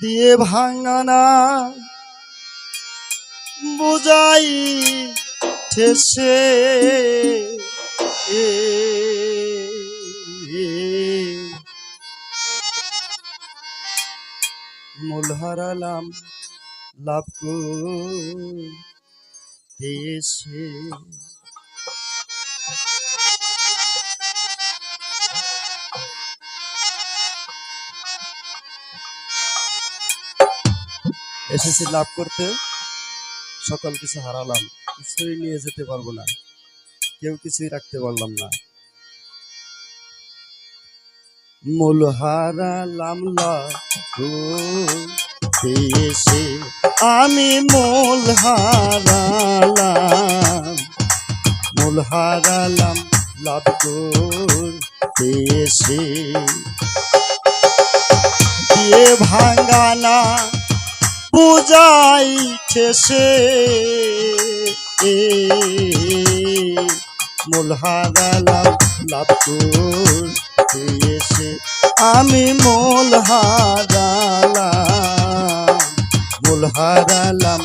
দিয়ে ভাঙানা বুঝাই ঠেসে। মূল হারালাম লাভ এসেছি লাভ করতে সকল কিছু হারালাম। কিছুই নিয়ে যেতে পারব না। কেউ কিছুই রাখতে পারলাম না। মূল হারালাম আমি মূল হারালাম। মূল হারালাম লাভ ভাঙানা বুঝাইছে সে। এ, মূল হারালাম লাভ দিয়েছে আমি মূল হারালাম মূল হারালাম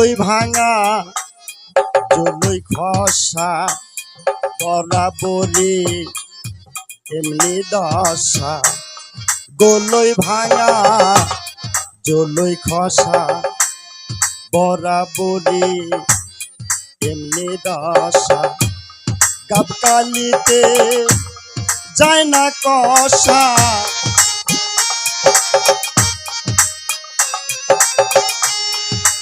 গোলই ভাঙা, জলই খসা বরাবরে এমনি দশা। গোলই ভাঙা, জলই খসা বরাবরে এমনি দশা। গাবকালিতে যায় না কষা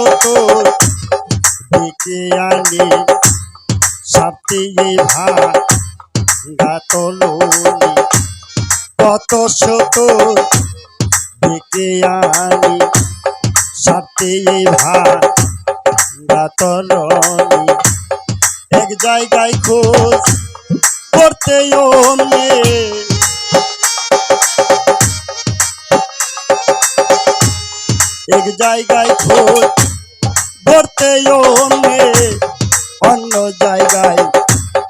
শত দিকে আনি, সাথে ভাঙাতলনি কত শত দিকে আনি, সাথে ভাঙাতলনি এক জায়গায় খোঁজ করতে অমনে এক জায়গায় খোঁজ করতে অমনে অন্য জায়গায়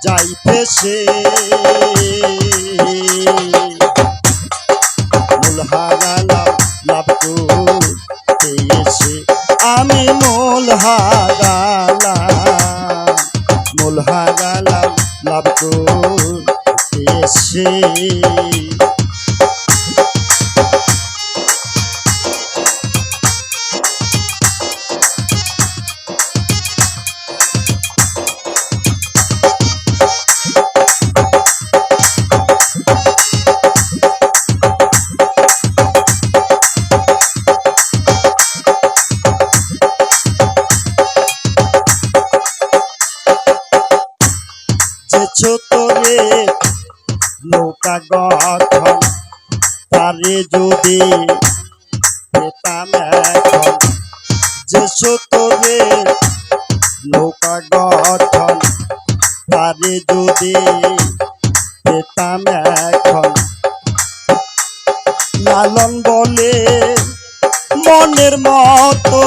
লাভ পেয়েছে আমি মূল হারালাম মূল লাভ পেয়েছে তোরে নৌকা গঠন, তারে যদি পেতাম এখন তোরে নৌকা গঠন, তারে যদি পেতাম এখন লালন বলে মনের মতো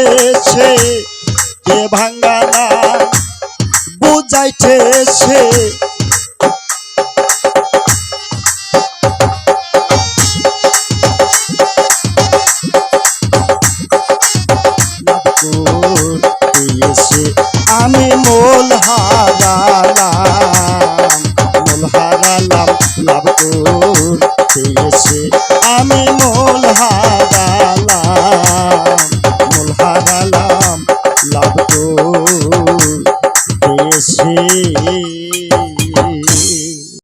বুঝাইতেছে কে বুঝাইতেছে। আমি মোল হারালাম মোল হারালাম লাভ আমি মোল হারা